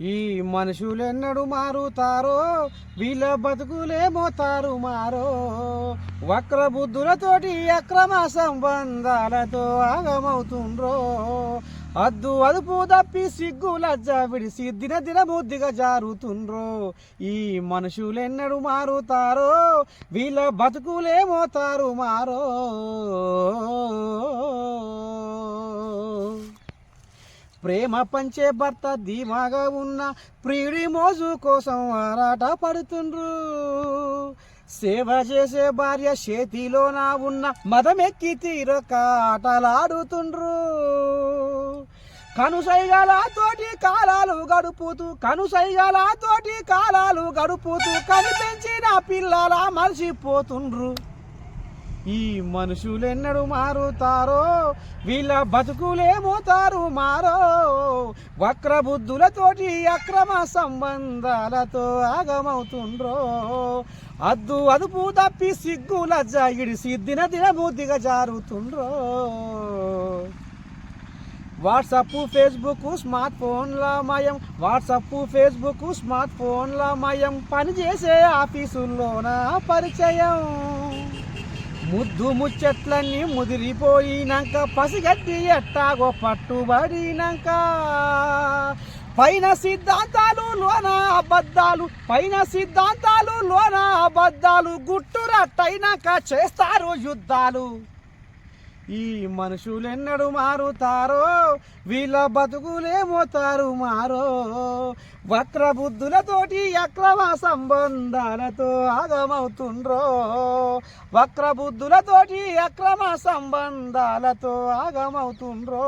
ఈ మనుషులెన్నడు మారుతారో వీళ్ళ బతుకులేమో తారు మారో. వక్ర బుద్ధులతోటి అక్రమ సంబంధాలతో ఆగమవుతుండ్రో. అద్దు అదుపు తప్పి సిగ్గు లజ్జ విడిసి దిన దిన బుద్ధిగా జారుతుండ్రో. ఈ మనుషులెన్నడు మారుతారో వీళ్ళ బతుకులేమో తారు మారో. ప్రేమ పంచే భర్త ధీమాగా ఉన్న ప్రియుడి మోజు కోసం ఆరాట పడుతుండ్రు. సేవ చేసే భార్య చేతిలోన ఉన్న మదమెక్కి తీరక ఆటలాడుతుండ్రు కనుసైగలతోటి కాలాలు గడుపుతూ కనుసైగలతోటి కాలాలు గడుపుతూ కనిపించిన పిల్లల మర్చిపోతుండ్రు. ఈ మనుషులెన్నడు మారుతారో వీళ్ళ బతుకులేమోతారు మారో. వక్రబుద్ధులతోటి అక్రమ సంబంధాలతో ఆగమవుతుండ్రో. అద్దు అదుపు తప్పి సిగ్గు లజ్జ ఇడిసి దిన దిన జారుతుండ్రో వాట్సప్ ఫేస్బుక్ స్మార్ట్ ఫోన్ల మయం. వాట్సప్ ఫేస్బుక్ స్మార్ట్ ఫోన్ల మయం. పనిచేసే ఆఫీసుల్లోన పరిచయం? ముద్దు ముచ్చట్లన్నీ ముదిరిపోయినాక పసిగట్టి ఎట్టాగో పట్టుబడినాక. పైన సిద్ధాంతాలు లోన అబద్ధాలు పైన సిద్ధాంతాలు లోన అబద్ధాలు గుట్టురట్టయినాక చేస్తారు యుద్ధాలు. ఈ మనుషులెన్నడు మారుతారో వీళ్ళ బతుకులేమోతారు మారో. వక్రబుద్ధులతోటి అక్రమ సంబంధాలతో ఆగమవుతుండ్రో. వక్రబుద్ధులతోటి అక్రమ సంబంధాలతో ఆగమవుతుండ్రో.